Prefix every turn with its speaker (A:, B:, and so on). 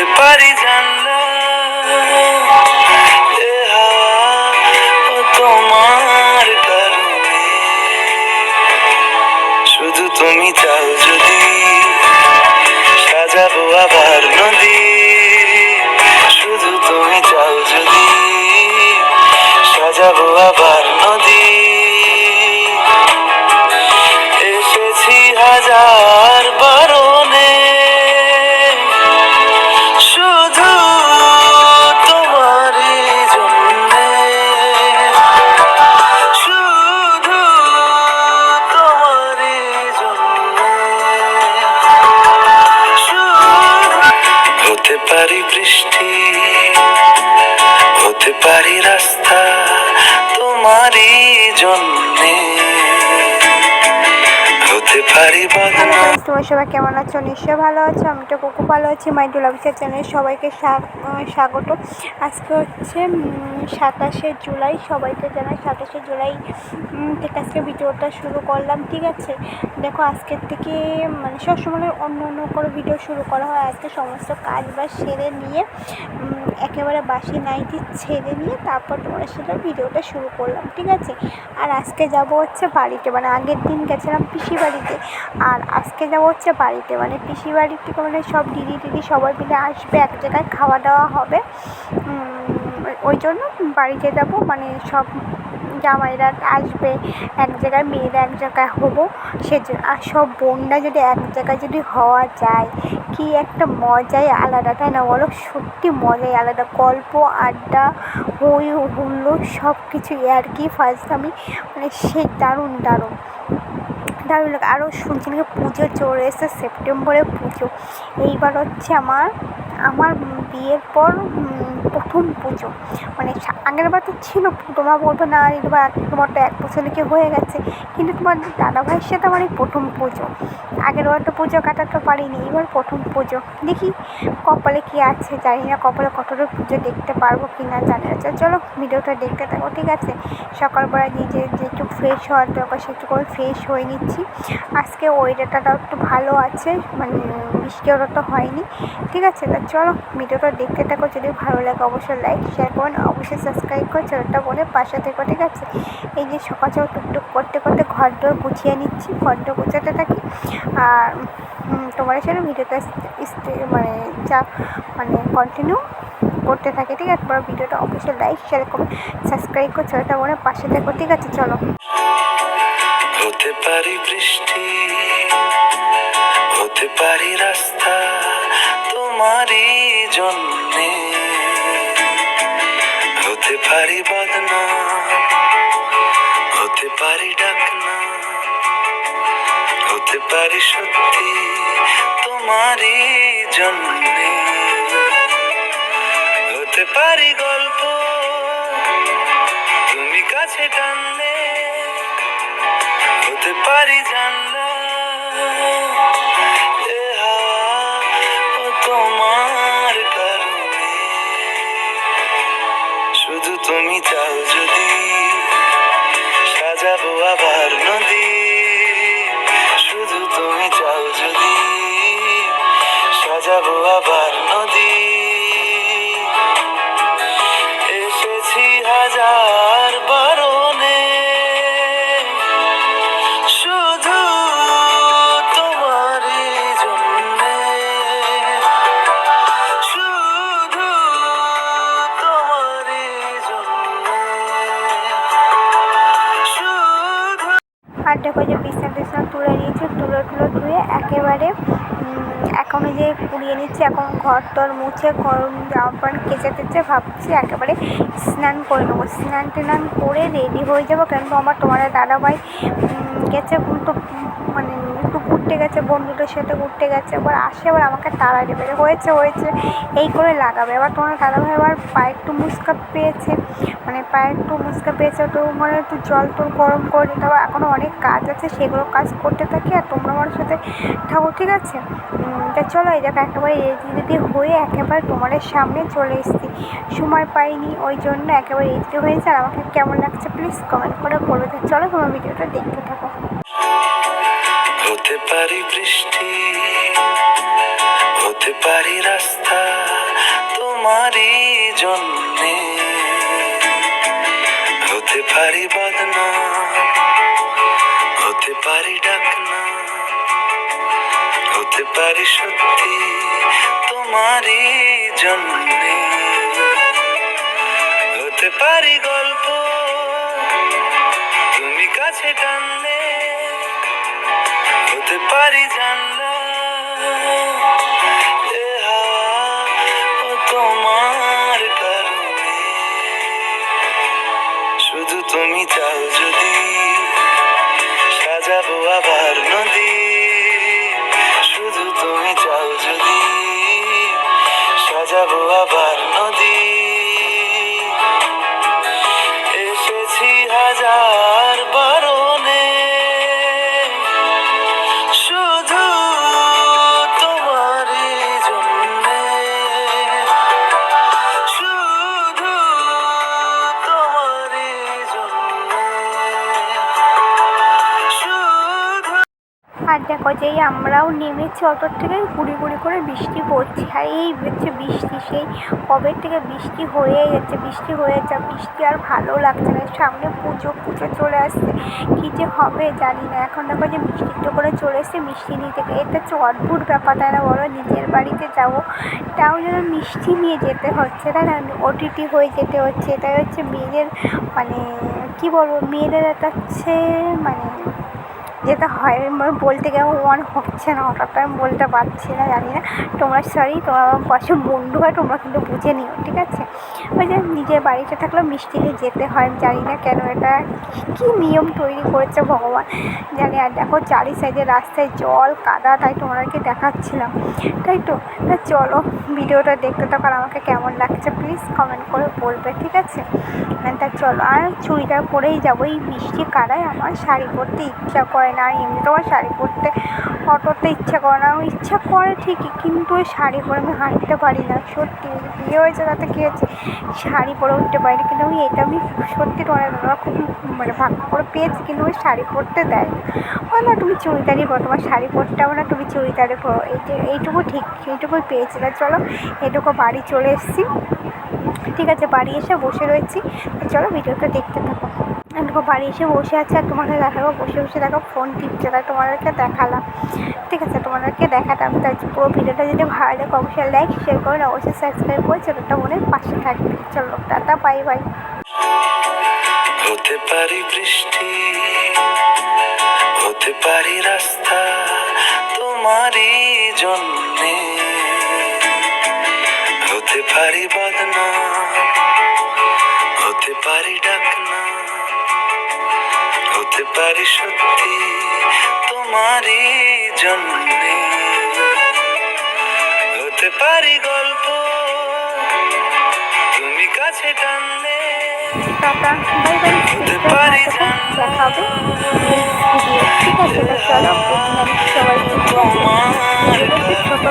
A: হতে পারি জানলা তোমার কারণে। শুধু তুমি চাও যদি সাজাবো আবার নদী। শুধু তুমি চাও যদি সাজাবো আবার
B: তোমার সবাই কেমন আছো? নিশ্চয়ই ভালো আছো। আমি তো কুকু ভালো আছি। মাই ডুলাবিসের চ্যানেলে সবাইকে স্বাগ- স্বাগত। আজকে হচ্ছে সাতাশে জুলাই। সবাইকে জানাই সাতাশে জুলাই থেকে আজকে ভিডিওটা শুরু করলাম, ঠিক আছে? দেখো, আজকের থেকে মানে সবসময় অন্য অন্য করে ভিডিও শুরু করা হয়। আজকে সমস্ত কাজ বাজ সেরে নিয়ে একেবারে বাসি নাইটি ছেড়ে নিয়ে তারপর তোমার সাথে ভিডিওটা শুরু করলাম, ঠিক আছে? আর আজকে যাব হচ্ছে বাড়িতে। মানে আগের দিন গেছিলাম পিসি বাড়িতে। আর আজকে যাব হচ্ছে বাড়িতে। মানে পিসি বাড়ি থেকে মানে সব দিদি দিদি সবাই মিলে আসবে, এক জায়গায় খাওয়া দাওয়া হবে। ওই জন্য বাড়িতে যাব মানে সব জামাইরা আসবে, এক জায়গায় মেয়েরা এক জায়গায় হব। সে আর সব বোনরা যদি এক জায়গায় যদি হওয়া যায়, কি একটা মজাই আলাদা, তাই না বলো? সত্যি মজাই আলাদা। গল্প, আড্ডা, হই হুল্লো সব কিছু আর কি ফার্স্ট আমি মানে সেই দারুণ দারুণ। দারুণ লাগে। আরও শুনছি নাকি পুজো চলে এসেছে সেপ্টেম্বরে পুজো। এইবার হচ্ছে আমার আমার বিয়ের পর প্রথম পুজো। মানে আগের বার তো ছিল তোমার বলবে, না এবার তোমার তো এক বছর নাকি হয়ে গেছে। কিন্তু তোমার দাদা ভাইয়ের সাথে আমার এই প্রথম পুজো। আগের বার তো পুজো কাটাতে পারিনি, এবার প্রথম পুজো। দেখি কপালে কি আছে, জানি না কপালে কতটা পুজো দেখতে পারব কি না জানি না। চল- ভিডিওটা দেখতে থাকো, ঠিক আছে? সকালবেলা নিজে যে একটু ফ্রেশ হওয়ার দরকার করে ফ্রেশ হয়ে নিচ্ছি। আজকে ওয়েদারটাও একটু ভালো আছে মানে বৃষ্টি ওটা তো হয়নি, ঠিক আছে? তা চলো ভিডিওটা দেখতে থাকো, যদি ভালো লাগে অবশ্যই লাইক শেয়ার করুন অবশ্যই সাবস্ক্রাইব করে চ্যানেলটা বলে পাশে থেকো, ঠিক আছে? এই যে সকাল সকাল টুকটুক করতে করতে ঘর দর গুছিয়ে নিচ্ছি, ঘর দর গুছাতে থাকি। আর তোমার সাথে ভিডিওটা মানে যা মানে কন্টিনিউ করতে থাকে, ঠিক আছে? পরে ভিডিওটা অবশ্যই লাইক শেয়ার করুন সাবস্ক্রাইব করে চ্যানেলটা বলে পাশে থেকো, ঠিক আছে? চলো।
A: হতে পারি বৃষ্টি, হতে পারি রাস্তা পারি বদনা হতে পারি ডাকনা হতে পারি সত্যি তোমারই জন্যে হতে পারি গল্প তুমি কাছে টানলে হতে পারি জানলা শুধু
B: দেখো যে বিছনা টিছনা তুলে নিয়েছি তুলে তুলে ধুয়ে একেবারে এখন যে কুড়িয়ে নিচ্ছি, এখন ঘর টর মুছে, গরম জামা প্যান্ট কেচে টেচে ভাবছি একেবারে স্নান করে নেব। স্নান টেনান করে রেডি হয়ে যাব, কেন তো আমার তোমার দাদাভাই ভাই গেছে তো মানে একটু ঘুরতে গেছে, বন্ধুদের সাথে ঘুরতে গেছে, এবার আসে আবার আমাকে তাড়া দেবে। হয়েছে হয়েছে, এই করে লাগাবে। এবার তোমার দাদাভাই আবার পায়ে একটু মুসকা পেয়েছে মানে পায়ে একটু মুসকা পেয়েছে, তো মানে একটু জল টল গরম করে দিতে হবে। এখনও অনেক কাজ আছে, সেগুলো কাজ করতে থাকি, আর তোমরা আমার সাথে থাকো, ঠিক আছে? তা চলো, এই দেখো, একেবারে রেডি রেডি হয়ে একেবারে তোমাদের সামনে চলে এসেছি। সময় পাইনি, ওই জন্য একেবারে রেডি হয়েছে, আর আমাকে কেমন লাগছে প্লিজ কমেন্ট করে বলবে। চলো, তোমার ভিডিওটা দেখতে থাকো।
A: হতে পারি বৃষ্টি, হতে পারি রাস্তা তোমারই জন্যে। হতে পারি বদনাম, হতে পারি ডাকনা হতে পারি সত্যি তোমারই জন্যে। হতে পারি গল্প, তুমি কাছে হতে পারি জানলা তোমার কারণে শুধু তুমি চাও যদি
B: দেখো যেই আমরাও নেমেছি অটোর থেকে গুড়ি গুড়ি করে বৃষ্টি পড়ছে। আর এই হচ্ছে বৃষ্টি, সেই কবে থেকে বৃষ্টি হয়ে যাচ্ছে, বৃষ্টি হয়ে যাচ্ছে বৃষ্টি আর ভালো লাগছে না। সামনে পুজো পুজো চলে আসছে। কী যে হবে জানি না। এখন দেখো যে মিষ্টিটা করে চলে এসছে, মিষ্টি নিতে এটা হচ্ছে অদ্ভুত ব্যাপার, তাই না বলো? নিজের বাড়িতে যাব, তাও যেন মিষ্টি নিয়ে যেতে হচ্ছে, তাই না? ওটিটি হয়ে যেতে হচ্ছে। এটাই হচ্ছে মেয়েদের মানে কি বলব? মেয়েদের একটা হচ্ছে মানে যেটা হয়। মানে বলতে গেলে মনে হচ্ছে না হঠাৎ আমি বলতে পারছি না জানি না। তোমরা সরি তোমার পাশে বন্ধু হয় তোমরা কিন্তু বুঝে নিও ঠিক আছে? ওই যে নিজের বাড়িতে থাকলেও মিষ্টি নিয়ে যেতে হয় আমি জানি না কেন এটা কী নিয়ম তৈরি করেছে ভগবান জানি আর দেখো চারি সাইডে রাস্তায় জল কাদা তাই তোমাদেরকে দেখাচ্ছিলাম। তাই তো? তা চলো ভিডিওটা দেখতে থাকো আর আমাকে কেমন লাগছে প্লিজ কমেন্ট করে বলবে ঠিক আছে? হ্যাঁ, তা চলো আর চুড়িদার পরেই যাব এই বৃষ্টি কাদায় আমার শাড়ি পরতে ইচ্ছা করে না আর এমনি তোমার শাড়ি পরতে অটোতে ইচ্ছা করে না। আমার ইচ্ছা করে ঠিকই, কিন্তু ওই শাড়ি পরে আমি হাঁটতে পারি না। সত্যি, বিয়ে হয়েছে তাতে কী হয়েছে? শাড়ি পরে উঠতে পারি না কিন্তু আমি এটা আমি সত্যি দাদা খুব মানে ভাগ্য করে পেয়েছি, কিন্তু ওই শাড়ি পরতে দেয় বলে না, তুমি চুড়িদারই পরো, তোমার শাড়ি পরতে হবে না, তুমি চুড়িদারে পরো। এই যে, এইটুকু ঠিক, এইটুকুই পেয়েছি। না চলো, এটুকু বাড়ি চলে এসেছি। ঠিক আছে, বাড়ি এসে বসে রয়েছি। চলো, ভিডিওটা দেখতে থাকো। দেখো, বাড়ি এসে বসে আছে আর তোমাকে দেখাবো, বসে বসে দেখো ফোন টিপছে। তাই তোমাদেরকে দেখালাম। ঠিক আছে, তোমাদেরকে দেখাতাম তাই পুরো ভিডিওটা যদি ভালো লাগে, অবশ্যই লাইক শেয়ার করুন অবশ্যই সাবস্ক্রাইব করে ছোটোটা মনের পাশে থাকবে। চলো, টাটা বাই বাই
A: হতে পারি বৃষ্টি, হতে পারি রাস্তা তোমারই জন্যে। হতে পারি বদনাম, হতে পারি ডাকনা হতে পারি সত্যি তোমারই জন্যে। হতে পারি গল্প তুমি কাছে টানলে।
B: Tata bye bye.
A: হতে পারি জানলা
B: দেখা হবে। ঠিক আছে চলো। সবাই ছোটো